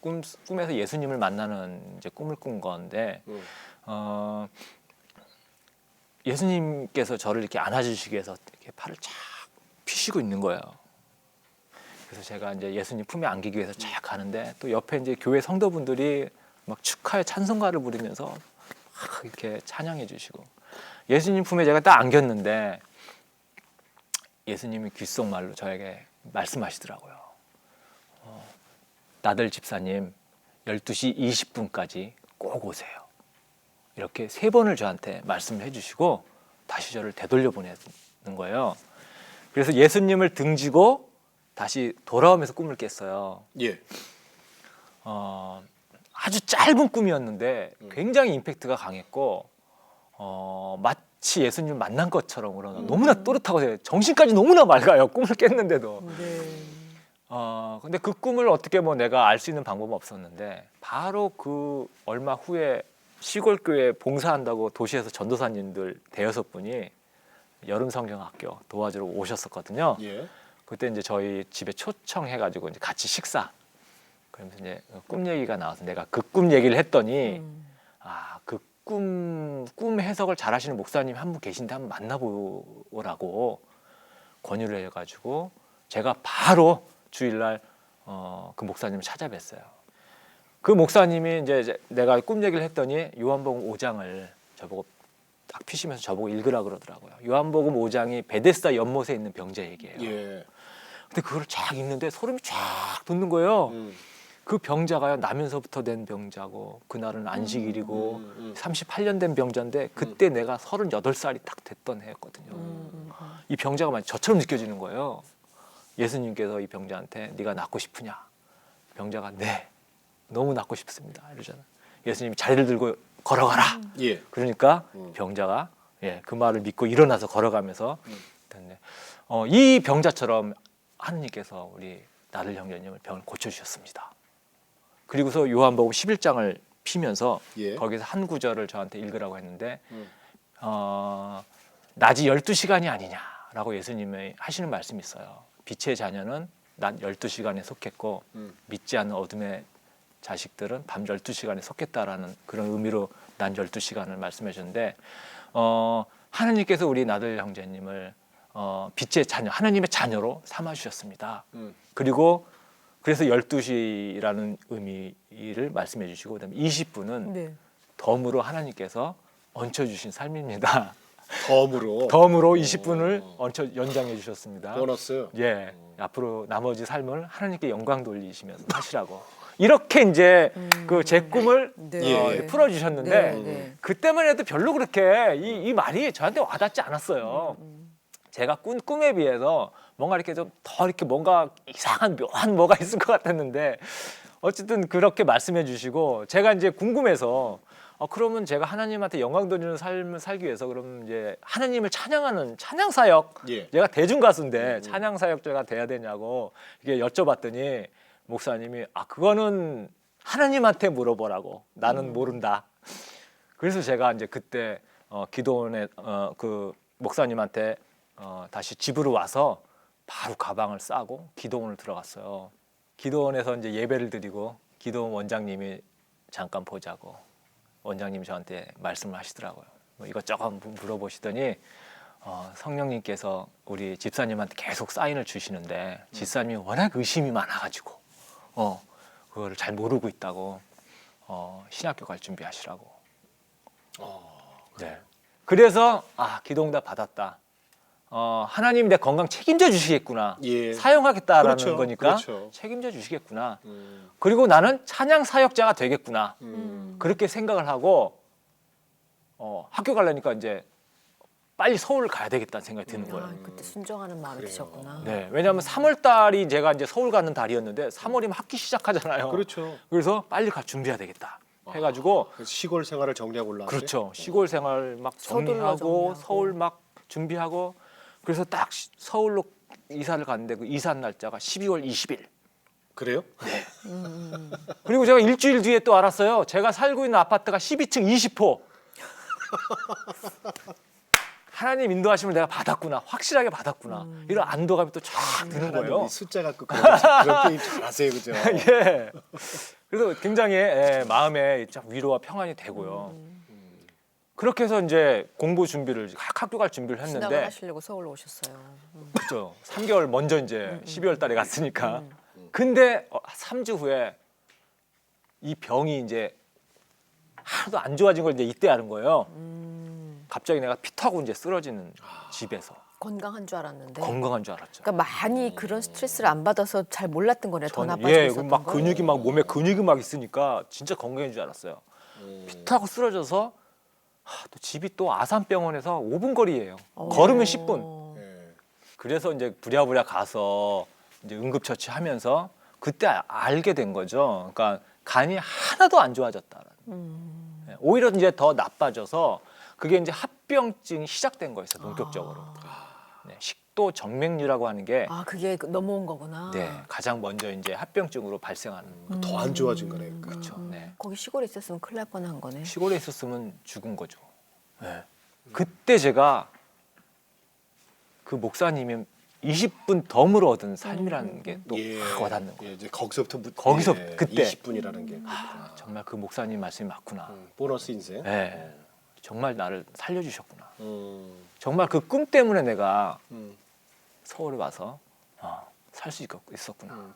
꿈 꿈에서 예수님을 만나는 이제 꿈을 꾼 건데 음. 어, 예수님께서 저를 이렇게 안아주시기 위해서 이렇게 팔을 쫙 피시고 있는 거예요. 그래서 제가 이제 예수님 품에 안기기 위해서 쫙 가는데 또 옆에 이제 교회 성도분들이 막 축하의 찬송가를 부르면서 막 이렇게 찬양해 주시고 예수님 품에 제가 딱 안겼는데 예수님이 귓속말로 저에게 말씀하시더라고요. 어, 나들 집사님 12시 20분까지 꼭 오세요. 이렇게 세 번을 저한테 말씀을 해주시고 다시 저를 되돌려 보내는 거예요. 그래서 예수님을 등지고 다시 돌아오면서 꿈을 깼어요. 예. 어, 아주 짧은 꿈이었는데 음. 굉장히 임팩트가 강했고 어, 마치 예수님을 만난 것처럼 그러나 음. 너무나 또렷하고 정신까지 너무나 맑아요. 꿈을 깼는데도. 네. 어, 근데 그 꿈을 어떻게 뭐 내가 알 수 있는 방법은 없었는데 바로 그 얼마 후에 시골 교회 봉사한다고 도시에서 전도사님들 대여섯 분이 여름 성경학교 도와주러 오셨었거든요. 예. 그때 이제 저희 집에 초청해가지고 이제 같이 식사. 그러면서 이제 꿈 얘기가 나와서 내가 그 꿈 얘기를 했더니 음. 아그 꿈 꿈 해석을 잘 하시는 목사님 한 분 계신데 한번 만나보라고 권유를 해가지고 제가 바로 주일날 어, 그 목사님을 찾아뵀어요. 그 목사님이 이제 내가 꿈 얘기를 했더니 요한복음 5장을 저보고 딱 피시면서 저보고 읽으라 그러더라고요. 요한복음 5장이 베데스다 연못에 있는 병자 얘기예요. 예. 근데 그걸 쫙 읽는데 소름이 쫙 돋는 거예요. 음. 그 병자가요 나면서부터 된 병자고 그날은 안식일이고 음, 음. 38년 된 병자인데 그때 내가 38살이 딱 됐던 해였거든요. 음, 음, 이 병자가 막 저처럼 느껴지는 거예요. 예수님께서 이 병자한테 네가 낫고 싶으냐? 병자가 네 너무 낫고 싶습니다. 이러잖아. 예수님이 자리를 들고 걸어가라. 예. 그러니까 음. 병자가 예, 그 말을 믿고 일어나서 걸어가면서 음. 됐네. 어, 이 병자처럼 하느님께서 우리 나를 형제님을 병을 고쳐주셨습니다. 그리고서 요한복음 11장을 피면서 예. 거기서 한 구절을 저한테 읽으라고 했는데 음. 어, 낮이 12시간이 아니냐라고 예수님이 하시는 말씀이 있어요. 빛의 자녀는 낮 12시간에 속했고 음. 믿지 않는 어둠의 자식들은 밤 12시간에 속했다라는 그런 의미로 난 12시간을 말씀해 주는데 어, 하나님께서 우리 나들 형제님을 어, 빛의 자녀, 하나님의 자녀로 삼아 주셨습니다. 음. 그리고 그래서 12시라는 의미를 말씀해 주시고 그다음에 20분은 네. 덤으로 하나님께서 얹혀 주신 삶입니다. 덤으로. 덤으로 20분을 어. 얹혀 연장해 주셨습니다. 보너스. 예, 앞으로 나머지 삶을 하나님께 영광 돌리시면서 하시라고 이렇게 이제 그 제 꿈을 네. 어, 예. 풀어 주셨는데 네, 네. 그때만 해도 별로 그렇게 이, 이 말이 저한테 와닿지 않았어요. 음. 제가 꾼 꿈에 비해서 뭔가 이렇게 좀 더 이렇게 뭔가 이상한 묘한 뭐가 있을 것 같았는데 어쨌든 그렇게 말씀해 주시고 제가 이제 궁금해서 어, 그러면 제가 하나님한테 영광 돌리는 삶을 살기 위해서 그럼 이제 하나님을 찬양하는 찬양 사역 예. 제가 대중 가수인데 음. 찬양 사역자가 돼야 되냐고 이게 여쭤봤더니 목사님이 아 그거는 하나님한테 물어보라고 나는 음. 모른다. 그래서 제가 이제 그때 어, 기도원에 어, 그 목사님한테 어, 다시 집으로 와서 바로 가방을 싸고 기도원을 들어갔어요. 기도원에서 이제 예배를 드리고 기도원 원장님이 잠깐 보자고 원장님이 저한테 말씀을 하시더라고요. 뭐 이것저것 무- 물어보시더니 어, 성령님께서 우리 집사님한테 계속 사인을 주시는데 집사님이 워낙 의심이 많아가지고 어 그거를 잘 모르고 있다고 어, 신학교 갈 준비하시라고. 어. 네. 그래서 아 기도응답 받았다. 어, 하나님 내 건강 책임져 주시겠구나. 예. 사용하겠다라는 그렇죠, 거니까 그렇죠. 책임져 주시겠구나. 음. 그리고 나는 찬양 사역자가 되겠구나. 음. 그렇게 생각을 하고 어, 학교 가려니까 이제 빨리 서울 가야 되겠다는 생각이 드는 거예요. 아, 그때 순정하는 마음이. 드셨구나. 네, 왜냐하면 3월 달이 제가 이제 서울 가는 달이었는데 3월이면 학기 시작하잖아요. 그렇죠. 그래서 빨리 가 준비해야 되겠다. 해가지고 그래서 시골 생활을 정리하고 올라왔어요. 그렇죠. 시골 생활 막 서둘러 정리하고 정리하고. 서울 막 준비하고 그래서 딱 시- 서울로 이사를 갔는데 그 이사 날짜가 12월 20일. 그래요? 음, 그리고 제가 일주일 뒤에 또 알았어요. 제가 살고 있는 아파트가 12층 20호. 하나님 인도하심을 내가 받았구나 확실하게 받았구나 이런 안도감이 또 쫙 드는 거예요. 숫자 갖고 그런 게임 잘하세요, 그죠? 예. 그래서 굉장히 예, 마음에 쫙 위로와 평안이 되고요. 그렇게 해서 이제 공부 준비를 학- 학교 갈 준비를 했는데 하시려고 서울로 오셨어요. 그죠. 3개월 먼저 이제 12월 달에 갔으니까. 근데 어, 3주 후에 이 병이 이제 하나도 안 좋아진 걸 이제 이때 아는 거예요. 갑자기 내가 피타고 이제 쓰러지는 집에서 건강한 줄 알았는데. 건강한 줄 알았죠. 그러니까 많이 그런 스트레스를 안 받아서 잘 몰랐던 거네. 더 저는 나빠지고 예, 있었던 막 거. 근육이 막 몸에 근육이 막 있으니까 진짜 건강해진 줄 알았어요. 음. 피타고 쓰러져서 하, 또 집이 또 아산병원에서 5분 거리예요. 어. 걸으면 10분. 예. 그래서 이제 부랴부랴 가서 이제 응급처치하면서 그때 아- 알게 된 거죠. 그러니까 간이 하나도 안 좋아졌다는. 음. 예, 오히려 이제 더 나빠져서 그게 이제 합병증이 시작된 거였어요. 본격적으로. 네, 식도 정맥류라고 하는 게 아 그게 그- 넘어온 거구나. 네, 가장 먼저 이제 합병증으로 발생하는 더 안 좋아진 거네. 그러니까. 그렇죠. 네. 거기 시골에 있었으면 큰일 날 뻔한 거네. 시골에 있었으면 죽은 거죠. 네. 그때 제가 그 목사님이 20분 덤으로 얻은 삶이라는 게 또 예. 와닿는 거예요. 예, 이제 거기서부터 무- 거기서 예, 그때. 20분이라는 게 그렇구나. 정말 그 목사님 말씀이 맞구나. 음, 보너스 인생. 네. 정말 나를 살려주셨구나. 음, 정말 그 꿈 때문에 내가 음, 서울에 와서 어, 살수 있었구나. 음.